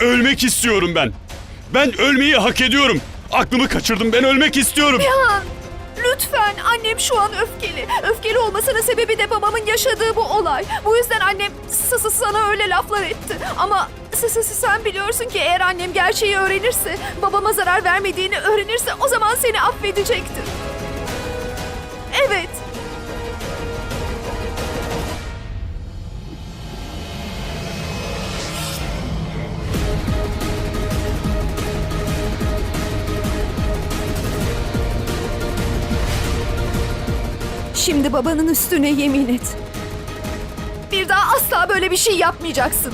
Ölmek istiyorum ben. Ben ölmeyi hak ediyorum. Aklımı kaçırdım. Ben ölmek istiyorum. Bihan, lütfen annem şu an öfkeli. Öfkeli olmasının sebebi de babamın yaşadığı bu olay. Bu yüzden annem s- sana öyle laflar etti. Ama s- sen biliyorsun ki eğer annem gerçeği öğrenirse, babama zarar vermediğini öğrenirse o zaman seni affedecektir. Evet. Şimdi babanın üstüne yemin et. Bir daha asla böyle bir şey yapmayacaksın.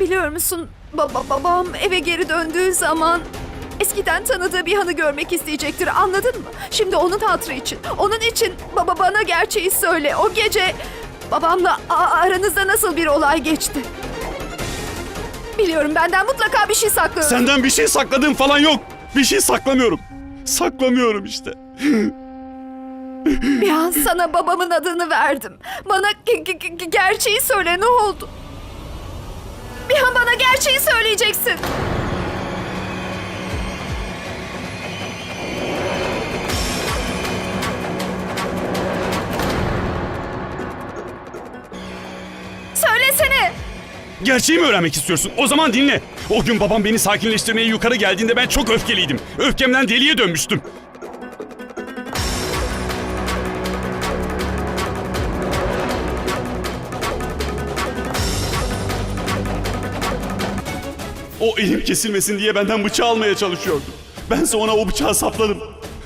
Biliyor musun baba babam eve geri döndüğü zaman eskiden tanıdığı bir hanı görmek isteyecektir anladın mı? Şimdi onun hatırı için, onun için baba bana gerçeği söyle. O gece babamla aranızda nasıl bir olay geçti? Biliyorum benden mutlaka bir şey saklıyorsun. Senden bir şey sakladığım falan yok. Bir şey saklamıyorum. Saklamıyorum işte. Bir an sana babamın adını verdim. Bana ge- ge- ge- gerçeği söyle ne oldu? Bir an bana gerçeği söyleyeceksin. Gerçeği mi öğrenmek istiyorsun? O zaman dinle. O gün babam beni sakinleştirmeye yukarı geldiğinde ben çok öfkeliydim. Öfkemden deliye dönmüştüm. O elim kesilmesin diye benden bıçağı almaya çalışıyordu. Bense ona o bıçağı sapladım.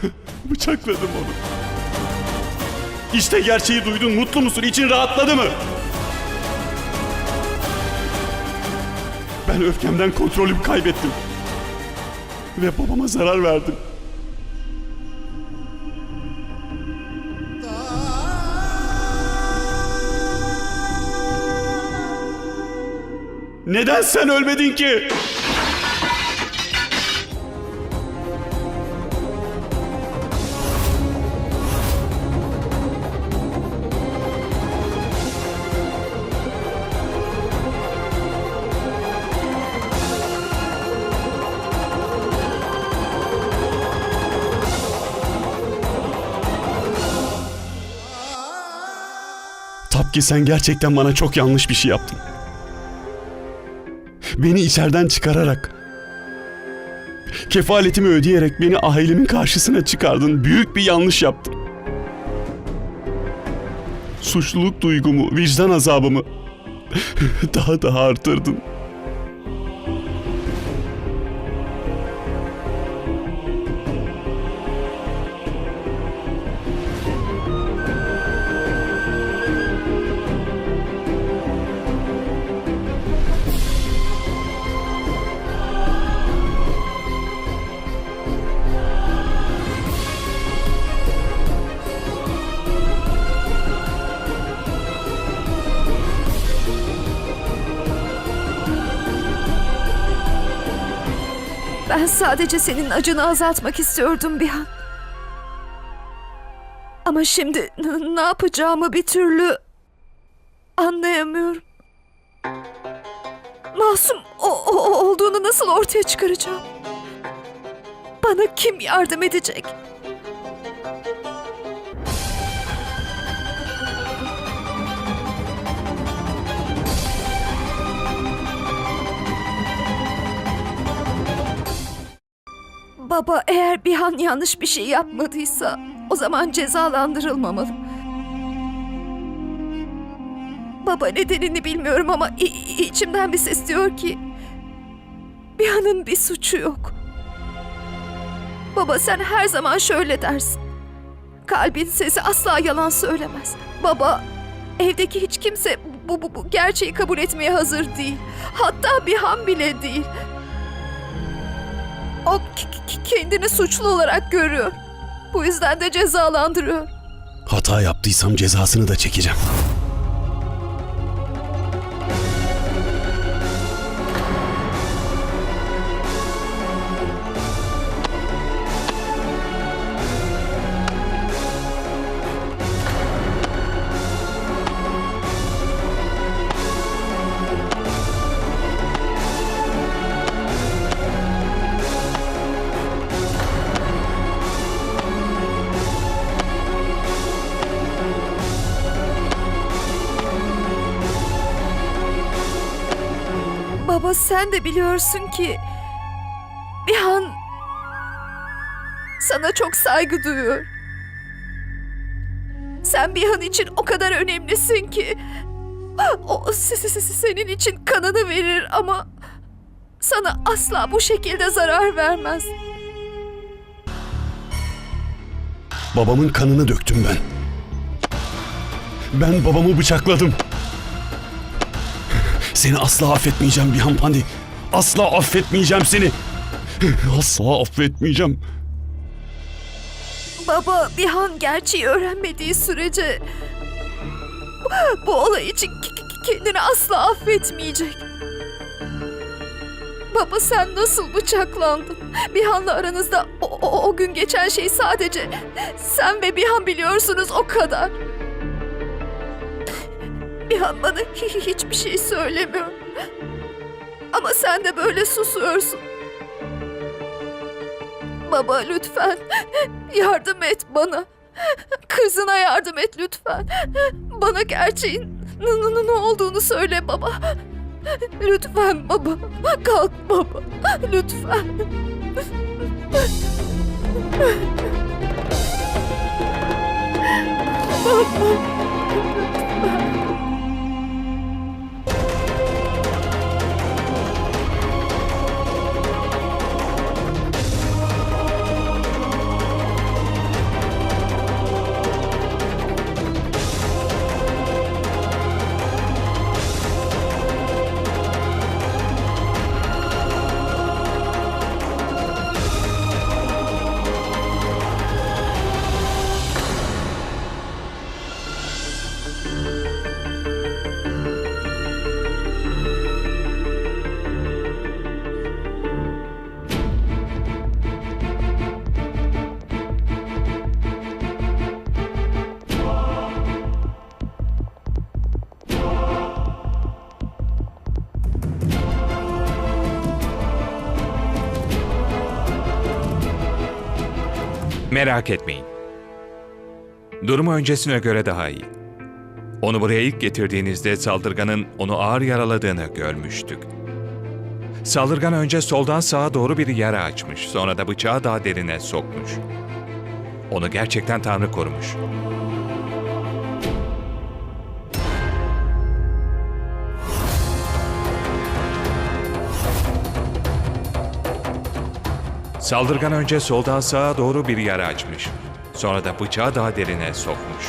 Bıçakladım onu. İşte gerçeği duydun. Mutlu musun? İçin rahatladı mı? Ben öfkemden kontrolümü kaybettim. Ve babama zarar verdim. Neden sen ölmedin ki? Tapki sen gerçekten bana çok yanlış bir şey yaptın. Beni içeriden çıkararak, kefaletimi ödeyerek beni ailemin karşısına çıkardın. Büyük bir yanlış yaptın. Suçluluk duygumu, vicdan azabımı daha da artırdın. Ben sadece senin acını azaltmak istiyordum bir an. Ama şimdi ne yapacağımı bir türlü anlayamıyorum. Masum o- o olduğunu nasıl ortaya çıkaracağım? Bana kim yardım edecek? Baba eğer bir an yanlış bir şey yapmadıysa o zaman cezalandırılmamalı. Baba nedenini bilmiyorum ama içimden bir ses diyor ki bir anın bir suçu yok. Baba sen her zaman şöyle dersin. Kalbin sesi asla yalan söylemez. Baba evdeki hiç kimse bu, bu, bu gerçeği kabul etmeye hazır değil. Hatta bir han bile değil. O kendini suçlu olarak görüyor. Bu yüzden de cezalandırıyor. Hata yaptıysam cezasını da çekeceğim. Baba sen de biliyorsun ki bir an sana çok saygı duyuyor. Sen bir an için o kadar önemlisin ki o se- se- se- senin için kanını verir ama sana asla bu şekilde zarar vermez. Babamın kanını döktüm ben. Ben babamı bıçakladım. Seni asla affetmeyeceğim Bihan Pandi. Asla affetmeyeceğim seni. Asla affetmeyeceğim. Baba bir an gerçeği öğrenmediği sürece bu olay için kendini asla affetmeyecek. Baba sen nasıl bıçaklandın? Bihan'la aranızda o, o, o gün geçen şey sadece sen ve Bihan biliyorsunuz o kadar. Bihan bana hi- hi- hiçbir şey söylemiyor. Ama sen de böyle susuyorsun. Baba lütfen yardım et bana. Kızına yardım et lütfen. Bana gerçeğin ne olduğunu söyle baba. Lütfen baba. Kalk baba. Lütfen. Merak etmeyin. Durumu öncesine göre daha iyi. Onu buraya ilk getirdiğinizde saldırganın onu ağır yaraladığını görmüştük. Saldırgan önce soldan sağa doğru bir yara açmış, sonra da bıçağı daha derine sokmuş. Onu gerçekten Tanrı korumuş. Saldırgan önce soldan sağa doğru bir yara açmış. Sonra da bıçağı daha derine sokmuş.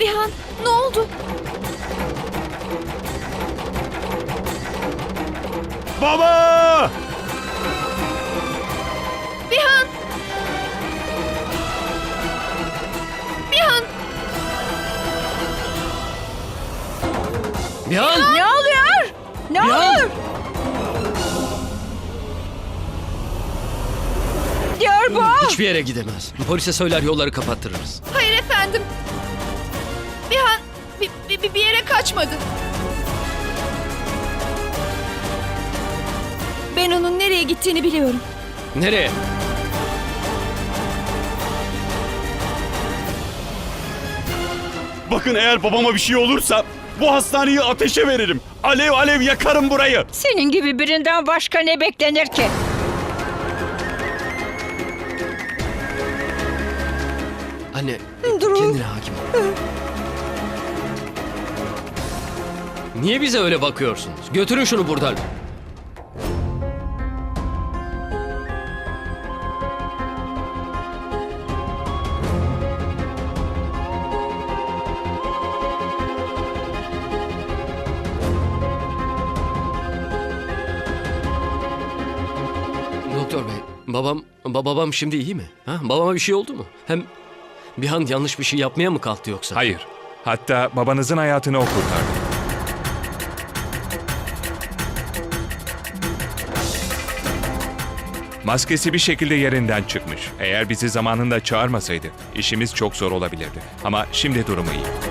Bihan ne oldu? Baba! Bihan! Bihan! Nihan! Ne oluyor? Ne Nihan! oluyor? Diyor bu. Hiçbir yere gidemez. Polise söyler yolları kapattırırız. Kaçmadı. Ben onun nereye gittiğini biliyorum. Nereye? Bakın eğer babama bir şey olursa bu hastaneyi ateşe veririm. Alev alev yakarım burayı. Senin gibi birinden başka ne beklenir ki? Anne, kendine hakim ol. Niye bize öyle bakıyorsunuz? Götürün şunu buradan. Doktor bey, babam ba- babam şimdi iyi mi? Ha? Babama bir şey oldu mu? Hem bir an yanlış bir şey yapmaya mı kalktı yoksa? Hayır. Hatta babanızın hayatını o kurtardı. Maskesi bir şekilde yerinden çıkmış. Eğer bizi zamanında çağırmasaydı işimiz çok zor olabilirdi. Ama şimdi durumu iyi.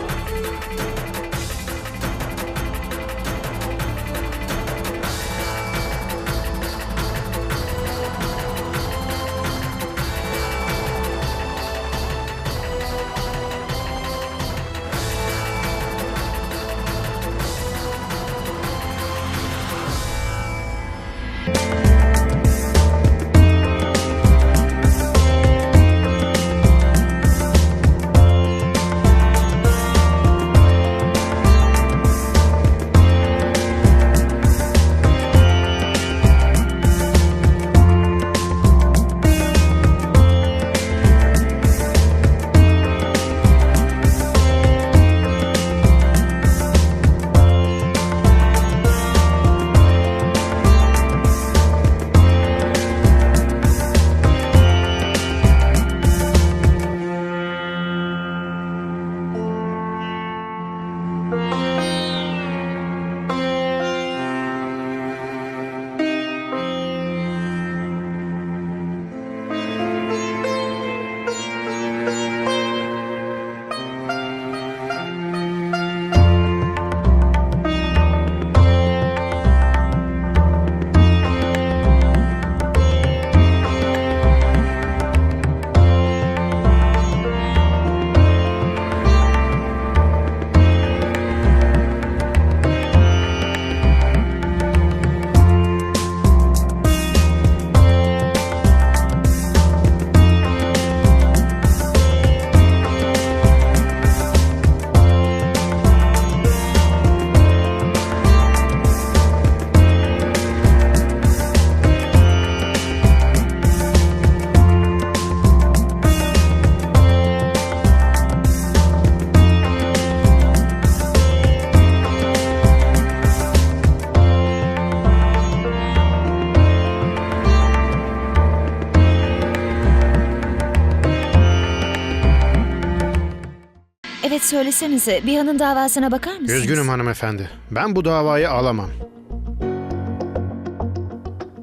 Söylesenize Bihan'ın davasına bakar mısınız? Üzgünüm hanımefendi. Ben bu davayı alamam.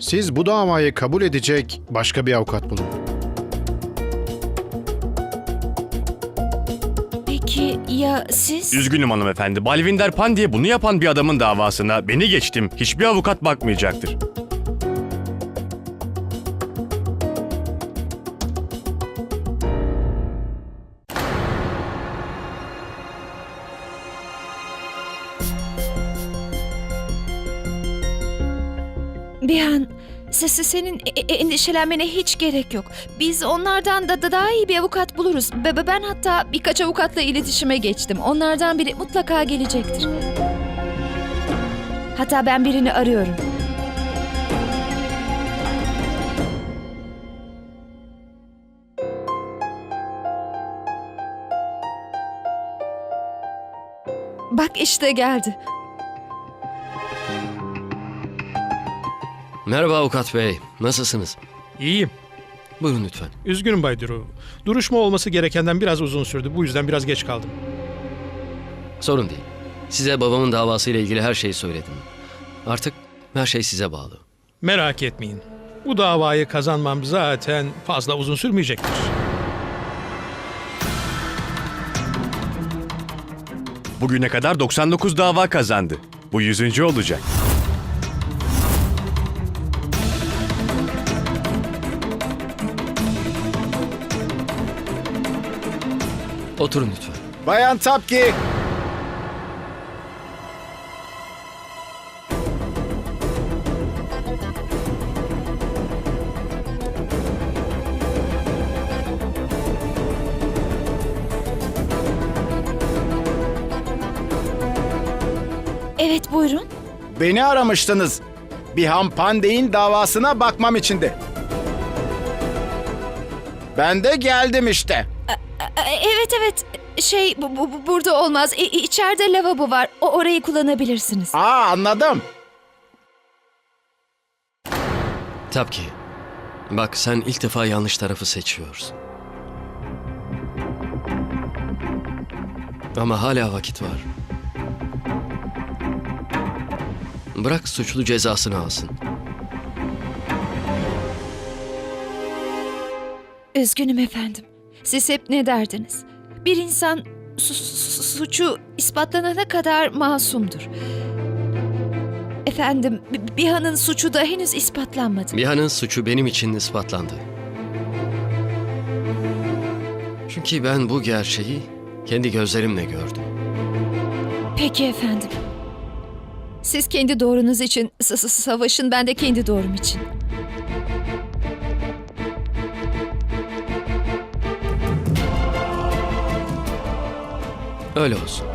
Siz bu davayı kabul edecek başka bir avukat bulun. Peki ya siz? Üzgünüm hanımefendi. Balvinder Pandya bunu yapan bir adamın davasına beni geçtim. Hiçbir avukat bakmayacaktır. Senin e- e- endişelenmene hiç gerek yok. Biz onlardan da, da daha iyi bir avukat buluruz. Be- be- ben hatta birkaç avukatla iletişime geçtim. Onlardan biri mutlaka gelecektir. Hatta ben birini arıyorum. Bak işte geldi. Merhaba avukat bey. Nasılsınız? İyiyim. Buyurun lütfen. Üzgünüm Bay Duru. Duruşma olması gerekenden biraz uzun sürdü. Bu yüzden biraz geç kaldım. Sorun değil. Size babamın davasıyla ilgili her şeyi söyledim. Artık her şey size bağlı. Merak etmeyin. Bu davayı kazanmam zaten fazla uzun sürmeyecektir. Bugüne kadar 99 dava kazandı. Bu 100. olacak. Oturun lütfen. Bayan Tapki. Evet buyurun. Beni aramıştınız. Bihan Pandey'in davasına bakmam için de. Ben de geldim işte. E, Evet evet. Şey bu, bu- bu- burada olmaz. İ- i- içeride lavabo var. O orayı kullanabilirsiniz. Aa anladım. Tabii ki. Bak sen ilk defa yanlış tarafı seçiyorsun. Ama hala vakit var. Bırak suçlu cezasını alsın. Üzgünüm efendim. Siz hep ne derdiniz? Bir insan su- su- suçu ispatlanana kadar masumdur. Efendim, Bi- Biha'nın suçu da henüz ispatlanmadı. Bihan'ın suçu benim için ispatlandı. Çünkü ben bu gerçeği kendi gözlerimle gördüm. Peki efendim. Siz kendi doğrunuz için savaşın, ben de kendi doğrum için. Öyle olsun.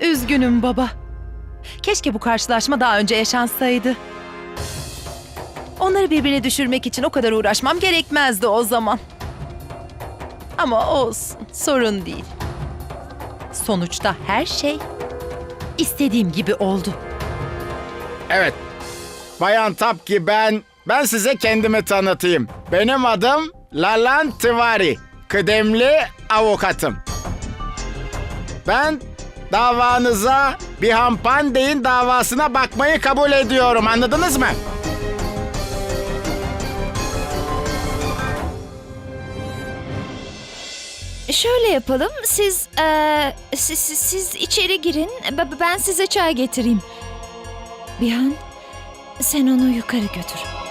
Üzgünüm baba. Keşke bu karşılaşma daha önce yaşansaydı. Onları birbirine düşürmek için o kadar uğraşmam gerekmezdi o zaman. Ama olsun, sorun değil. Sonuçta her şey istediğim gibi oldu. Evet. Bayan Tapki ben ben size kendimi tanıtayım. Benim adım Lalan Tivari. Kıdemli avukatım. Ben davanıza Bihan Pandey'in davasına bakmayı kabul ediyorum. Anladınız mı? Şöyle yapalım, siz, eee, siz, siz, siz içeri girin, ben size çay getireyim. Bihan, sen onu yukarı götür.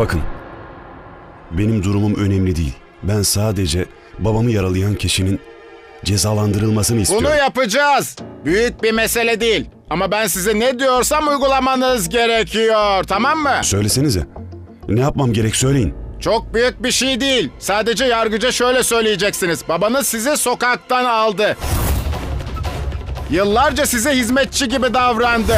Bakın. Benim durumum önemli değil. Ben sadece babamı yaralayan kişinin cezalandırılmasını istiyorum. Bunu yapacağız. Büyük bir mesele değil. Ama ben size ne diyorsam uygulamanız gerekiyor. Tamam mı? Söylesenize. Ne yapmam gerek söyleyin. Çok büyük bir şey değil. Sadece yargıca şöyle söyleyeceksiniz. Babanız sizi sokaktan aldı. Yıllarca size hizmetçi gibi davrandı.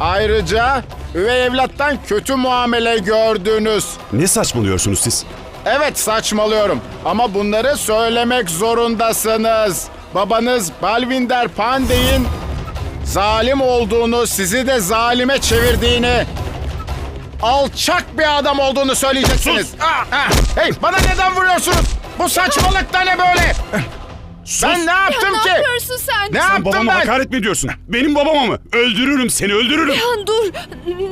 Ayrıca üvey evlattan kötü muamele gördünüz. Ne saçmalıyorsunuz siz? Evet saçmalıyorum ama bunları söylemek zorundasınız. Babanız Balvinder Pandey'in zalim olduğunu, sizi de zalime çevirdiğini, alçak bir adam olduğunu söyleyeceksiniz. Ah, ah. Hey bana neden vuruyorsunuz? Bu saçmalık da ne böyle? Ben ne yaptım ne ki? yapıyorsun sen? Ne Sen yaptım babama ben? hakaret mi ediyorsun? Benim babama mı? Öldürürüm seni öldürürüm. Bihan dur.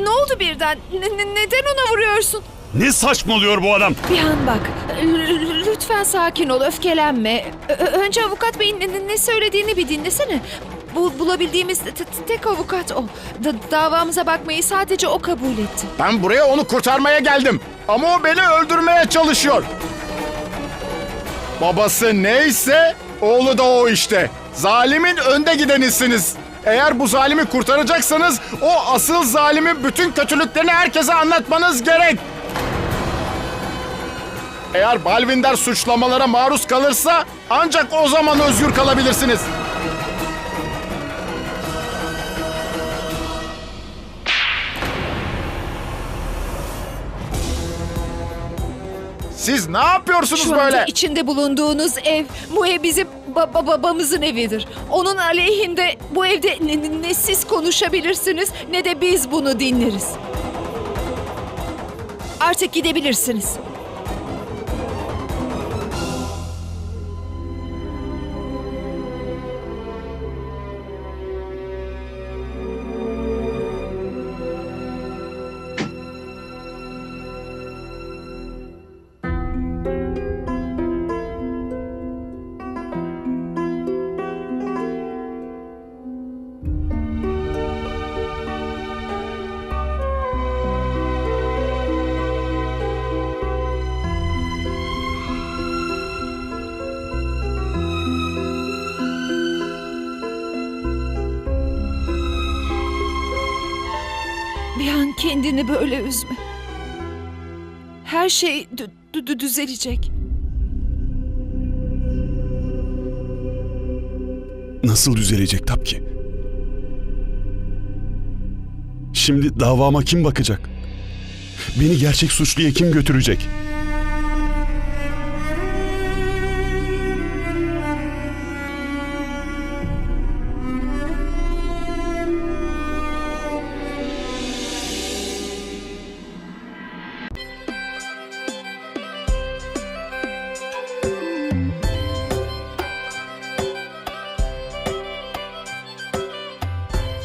Ne oldu birden? Ne- ne- neden ona vuruyorsun? Ne saçmalıyor bu adam? Bihan bak, l- lütfen sakin ol, öfkelenme. Ö- önce avukat beyin ne- ne söylediğini bir dinlesene. Bu bulabildiğimiz tek avukat o. Da- davamıza bakmayı sadece o kabul etti. Ben buraya onu kurtarmaya geldim. Ama o beni öldürmeye çalışıyor. Babası neyse oğlu da o işte. Zalimin önde gidenisiniz. Eğer bu zalimi kurtaracaksanız o asıl zalimin bütün kötülüklerini herkese anlatmanız gerek. Eğer Balvinder suçlamalara maruz kalırsa ancak o zaman özgür kalabilirsiniz. Siz ne yapıyorsunuz Şu anda böyle? içinde bulunduğunuz ev, bu ev bizim ba- ba- babamızın evidir. Onun aleyhinde bu evde ne- ne siz konuşabilirsiniz ne de biz bunu dinleriz. Artık gidebilirsiniz. An kendini böyle üzme. Her şey dü- dü- dü- düzelecek. Nasıl düzelecek Tapki? Şimdi davama kim bakacak? Beni gerçek suçluya kim götürecek?